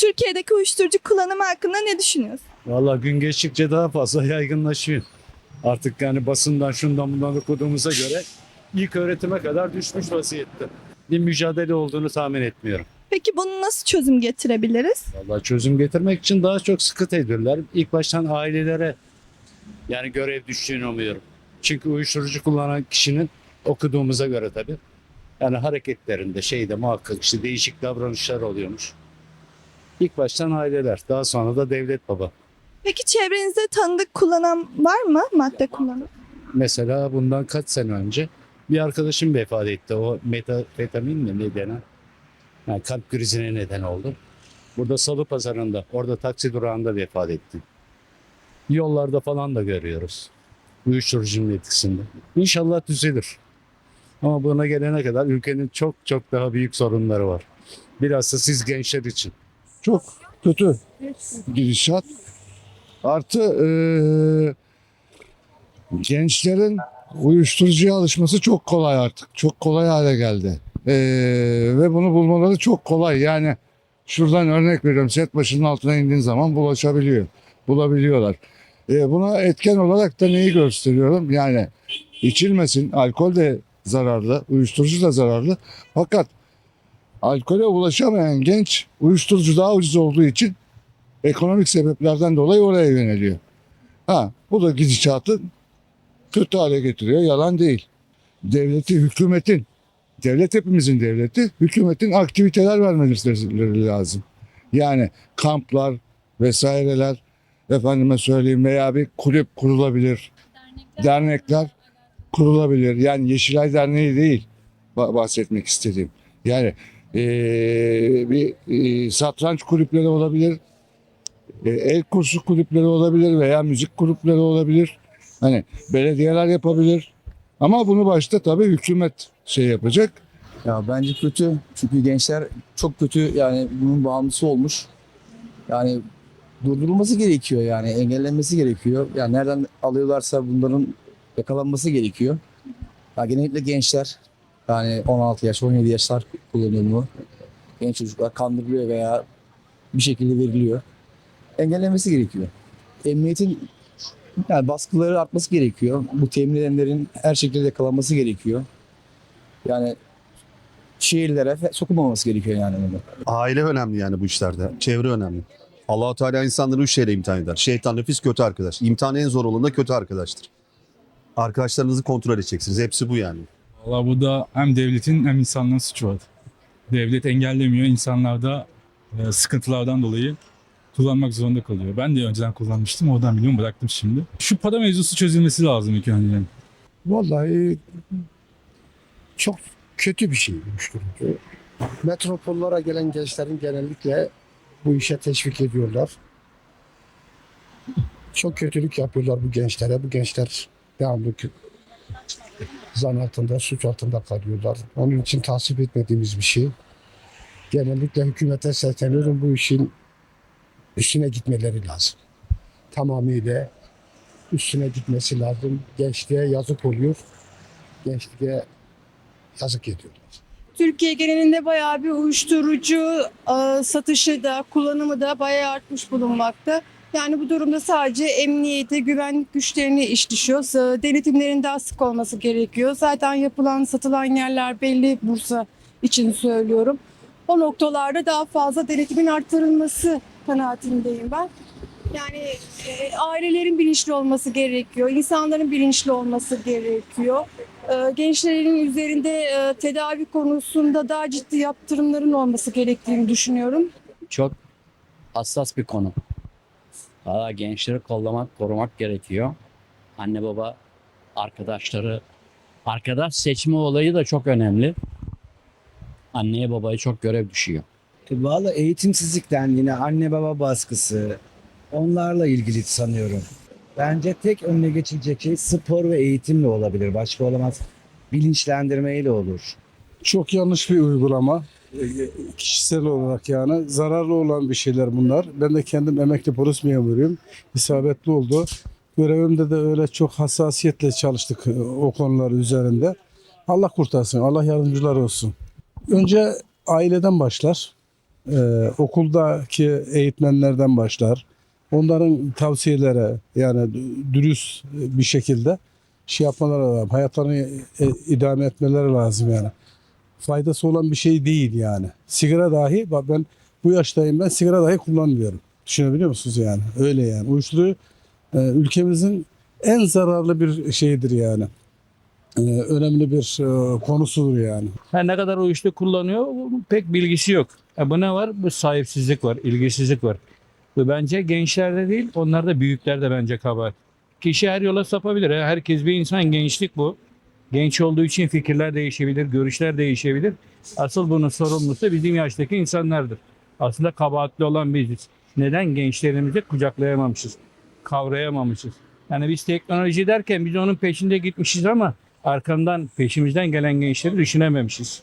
Türkiye'deki uyuşturucu kullanımı hakkında ne düşünüyorsun? Vallahi gün geçtikçe daha fazla yaygınlaşıyor. Artık yani basından şundan bundan okuduğumuza göre ilk öğretime kadar düşmüş vaziyette. Bir mücadele olduğunu tahmin etmiyorum. Peki bunu nasıl çözüm getirebiliriz? Vallahi çözüm getirmek için daha çok sıkı tedbirler. İlk baştan ailelere yani görev düştüğünü umuyorum. Çünkü uyuşturucu kullanan kişinin okuduğumuza göre tabii yani hareketlerinde şeyde muhakkak işte değişik davranışlar oluyormuş. İlk baştan aileler, daha sonra da devlet baba. Peki çevrenizde tanıdık kullanan var mı madde kullanımı? Mesela bundan kaç sene önce bir arkadaşım vefat etti. O metafetamin mi ne denen? Yani kalp krizine neden oldu. Burada Salı Pazarı'nda, orada taksi durağında vefat etti. Yollarda falan da görüyoruz. Uyuşturucunun etkisinde. İnşallah düzelir. Ama buna gelene kadar ülkenin çok çok daha büyük sorunları var. Biraz da siz gençler için. Çok kötü gidişat. Artı eee, gençlerin uyuşturucuya alışması çok kolay artık. Çok kolay hale geldi. Eee, ve bunu bulmaları çok kolay. Yani şuradan örnek veriyorum. Set başının altına indiğin zaman bulaşabiliyor. Bulabiliyorlar. Eee, buna etken olarak da neyi gösteriyorum? Yani içilmesin. Alkol de zararlı. Uyuşturucu da zararlı. Fakat alkole ulaşamayan genç uyuşturucu daha ucuz olduğu için ekonomik sebeplerden dolayı oraya yöneliyor. Ha, bu da gidişatı kötü hale getiriyor. Yalan değil. Devleti, hükümetin, devlet hepimizin devleti, hükümetin aktiviteler vermeleri lazım. Yani kamplar vesaireler, efendime söyleyeyim veya bir kulüp kurulabilir. Dernekler kurulabilir. Yani Yeşilay Derneği değil ba- bahsetmek istediğim. Yani ee, bir ee, satranç kulüpleri olabilir, ee, el kursu kulüpleri olabilir veya müzik kulüpleri olabilir. Hani belediyeler yapabilir. Ama bunu başta tabii hükümet şey yapacak. Ya bence kötü. Çünkü gençler çok kötü yani bunun bağımlısı olmuş. Yani durdurulması gerekiyor yani engellenmesi gerekiyor. Yani nereden alıyorlarsa bunların yakalanması gerekiyor. Ya genellikle gençler yani 16 yaş 17 yaşlar kullanıyor bunu. Genç çocuklar kandırılıyor veya bir şekilde veriliyor. Engellenmesi gerekiyor. Emniyetin yani baskıları artması gerekiyor. Bu temin edenlerin her şekilde yakalanması gerekiyor. Yani şehirlere sokulmaması gerekiyor yani bunu. Aile önemli yani bu işlerde. Çevre önemli. Allahu Teala insanları üç şeyle imtihan eder. Şeytan, nefis, kötü arkadaş. İmtihan en zor olan da kötü arkadaştır. Arkadaşlarınızı kontrol edeceksiniz. Hepsi bu yani. Valla bu da hem devletin hem insanlığın suçu var. Devlet engellemiyor. insanlar da e, sıkıntılardan dolayı kullanmak zorunda kalıyor. Ben de önceden kullanmıştım. Oradan biliyorum bıraktım şimdi. Şu para mevzusu çözülmesi lazım ilk önce. Vallahi çok kötü bir şey uyuşturucu. Metropollara gelen gençlerin genellikle bu işe teşvik ediyorlar. Çok kötülük yapıyorlar bu gençlere. Bu gençler devamlı zan altında, suç altında kalıyorlar. Onun için tasvip etmediğimiz bir şey. Genellikle hükümete sesleniyorum bu işin üstüne gitmeleri lazım. Tamamıyla üstüne gitmesi lazım. Gençliğe yazık oluyor. Gençliğe yazık ediyorlar. Türkiye genelinde bayağı bir uyuşturucu e, satışı da kullanımı da bayağı artmış bulunmakta. Yani bu durumda sadece emniyete, güvenlik güçlerine iş düşüyor. Denetimlerin daha sık olması gerekiyor. Zaten yapılan, satılan yerler belli Bursa için söylüyorum. O noktalarda daha fazla denetimin arttırılması kanaatindeyim ben. Yani e, ailelerin bilinçli olması gerekiyor, insanların bilinçli olması gerekiyor. E, gençlerin üzerinde e, tedavi konusunda daha ciddi yaptırımların olması gerektiğini düşünüyorum. çok hassas bir konu. Valla gençleri kollamak, korumak gerekiyor. Anne baba, arkadaşları, arkadaş seçme olayı da çok önemli. Anneye babaya çok görev düşüyor. Valla eğitimsizlikten yine anne baba baskısı onlarla ilgili sanıyorum. Bence tek önüne geçilecek şey spor ve eğitimle olabilir. Başka olamaz. Bilinçlendirmeyle olur. Çok yanlış bir uygulama. E, Kişisel olarak yani zararlı olan bir şeyler bunlar. Ben de kendim emekli polis memuruyum. İsabetli oldu. Görevimde de öyle çok hassasiyetle çalıştık e, o konular üzerinde. Allah kurtarsın, Allah yardımcılar olsun. Önce aileden başlar. Ee, okuldaki eğitmenlerden başlar. Onların tavsiyelere yani dü- dürüst bir şekilde şey yapmaları lazım. Hayatlarını e, idame etmeleri lazım yani. Faydası olan bir şey değil yani. Sigara dahi bak ben bu yaştayım ben sigara dahi kullanmıyorum. Düşünebiliyor musunuz yani? Öyle yani. Uyuşturucu e, ülkemizin en zararlı bir şeyidir yani. E, önemli bir e, konusudur yani. Her ne kadar uyuşturucu kullanıyor pek bilgisi yok. E bu ne var? Bu sahipsizlik var, ilgisizlik var. Bu bence gençlerde değil, onlarda büyüklerde bence kabahat. Kişi her yola sapabilir. Herkes bir insan, gençlik bu. Genç olduğu için fikirler değişebilir, görüşler değişebilir. Asıl bunun sorumlusu bizim yaştaki insanlardır. Aslında kabahatli olan biziz. Neden gençlerimizi kucaklayamamışız, kavrayamamışız? Yani biz teknoloji derken biz onun peşinde gitmişiz ama arkamdan peşimizden gelen gençleri düşünememişiz.